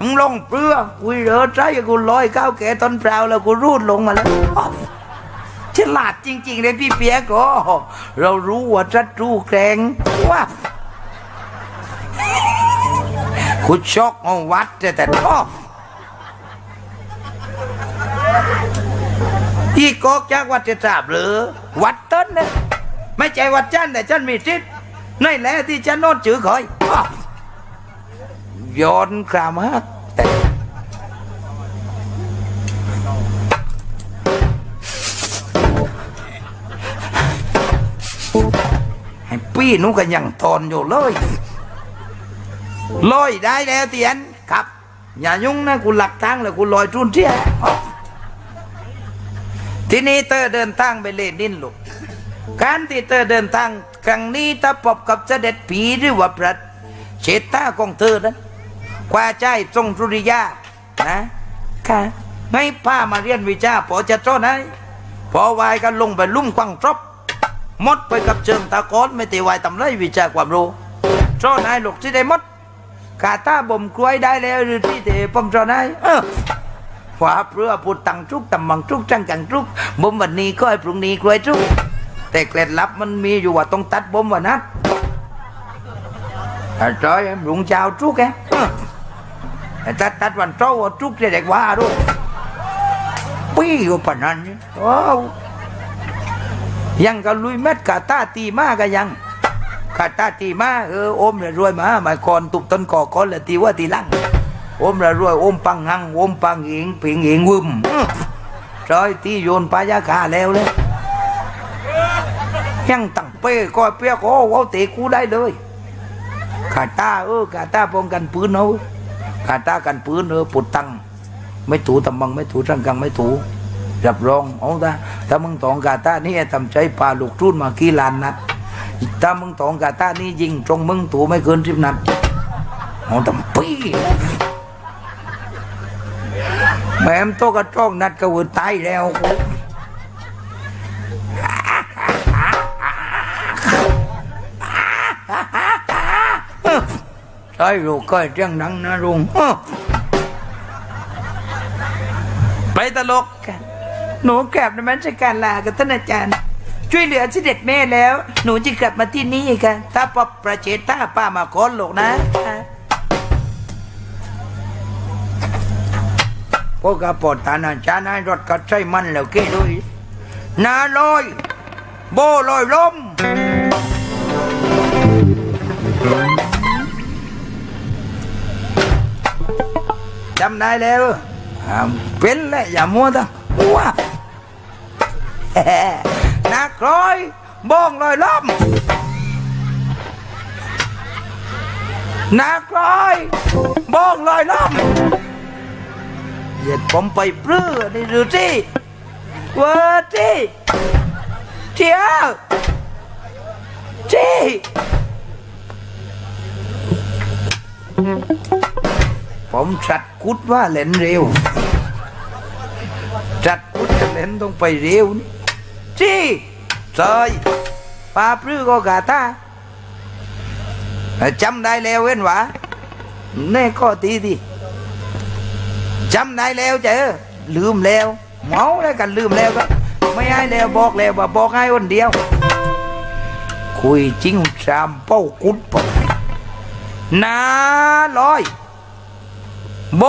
มึงลงเปลือกกูเหลอใจกูลอยก้าวแก่ต้นเปล่าแล้วกูรูดลงมาแล้วฉลาดจริง ๆ เลยพี่เปียกก็เรารู้ว่าศัตรูแกร่งว่ากูชกเอาวัดแต่แต่ชอบอีกอกจากวัดจะทราบหรือ วัดต้นนะไม่ใช่วัดจันแต่จันมีทิศนั่นแหละที่ฉันโน้นจือคอย ย้อนกลามาแต่ให้ปี้นุก็ยังทนอยู่เลยลอยได้แล้วเตียนครับอย่ายุ่งนะกูหลักทางแล้วกูลอยจุนเที่ยอ๋อทีนี้เตอร์เดินทางไปเล่นดินลูกการที่เตอร์เดินทางครั้งนี้ถ้าพบกับเสด็จผีหรือว่าพระเชษฐาของเธอนั้น กว่าใจทรงสุริยานะค่ะให้พามาเรียนวิชาพอจะโจ้ไหนพอวายกันลงไปลุ่มควังทรบมดไปกับเชิงตะกอนไม่ตีวายทำไรวิชาความรู้โซ่นายลูกที่ได้มดกาตาบ่มกล้วยได้แล้วหรือที่เตปมโซ่นายเออว่าเพื่อพูดตังทุกตำมังทุกจังกังทุกบ่มวันนี้ก็ให้พรุ่งนี้กล้วยทุกแต่เคล็ดลับมันมีอยู่ว่าต้องตัดบ่มวันนัดอาจารย์ลุงเจ้าทุกแกเออแต่ตัดตัดวันเจ้าว่าทุกจะเด็กว่าด้วยปี้อยู่ปนั้นว้าวยังก็ลุยเม็ดกาตาตีมากก็ยังกาตาตีมาเอออมละรวยมาหมายก่อนตุกต้นก่อก่อนละตีว่าตีลังอมละรวยอมปังหังอมปังหิงผิงหิงวึมอื้อยตีโยนปายาคาแล้วเลยยังตั้งเป้ก็เปียกโอ้เอาเตะกูได้เลยกาตาเออกาตาป้องกันปืนเอา กาตากันปืนเออปุดตังไม่ถูตำบังไม่ถูร่างกังไม่ถูรับรองเอาตาถ้ามึงตองกาตานี่ทำใจปลาลูกทุ่นมากี่ลานนัดถ้ามึงตองกาตานี่ยิงตรงมึงถูไม่เกินสิบนัดเอาทำปีแม่มโตกระจ้องนัดก็วตายแล้ว ใช่ลูกก็เจียงดังนะลุงไปตลกกันหนูกลับนมัสการลากับท่านอาจารย์ ช่วยเหลือเสด็จแม่แล้ว หนูจะกลับมาที่นี่ค่ะถ้าปอบประเจต้าป้ามาขอหลกนะพวกกระปอดตานาจานายรถก็ใช้มันแล้วเก้ด้วยนาลอย โบลอยลม จำได้แล้วเป็นแล้วอย่ามัวตั้งว้านักร้อยบ้องลอยล้อมนักร้อยบ้องลอยล้อมเหยียดผมไปเปลื้อนี่ดูสิเวอร์สิเที่ยวสิ ผมชัดกุดว่าเล่นเร็วจัดกุดจะเล่นต้องไปเร็วนี่จี้ซอยปลาปลื้อก็กาตาจำได้แล้วเว้นวะแน่ก็ตีดิจำได้แล้วเจอลืมแล้วเมาแล้วกันลืมแล้วก็ไม่ให้แล้วบอกแล้วว่าบอกให้คนเดียว คุยจริงสามเป้ากุดปะนาลอย โบ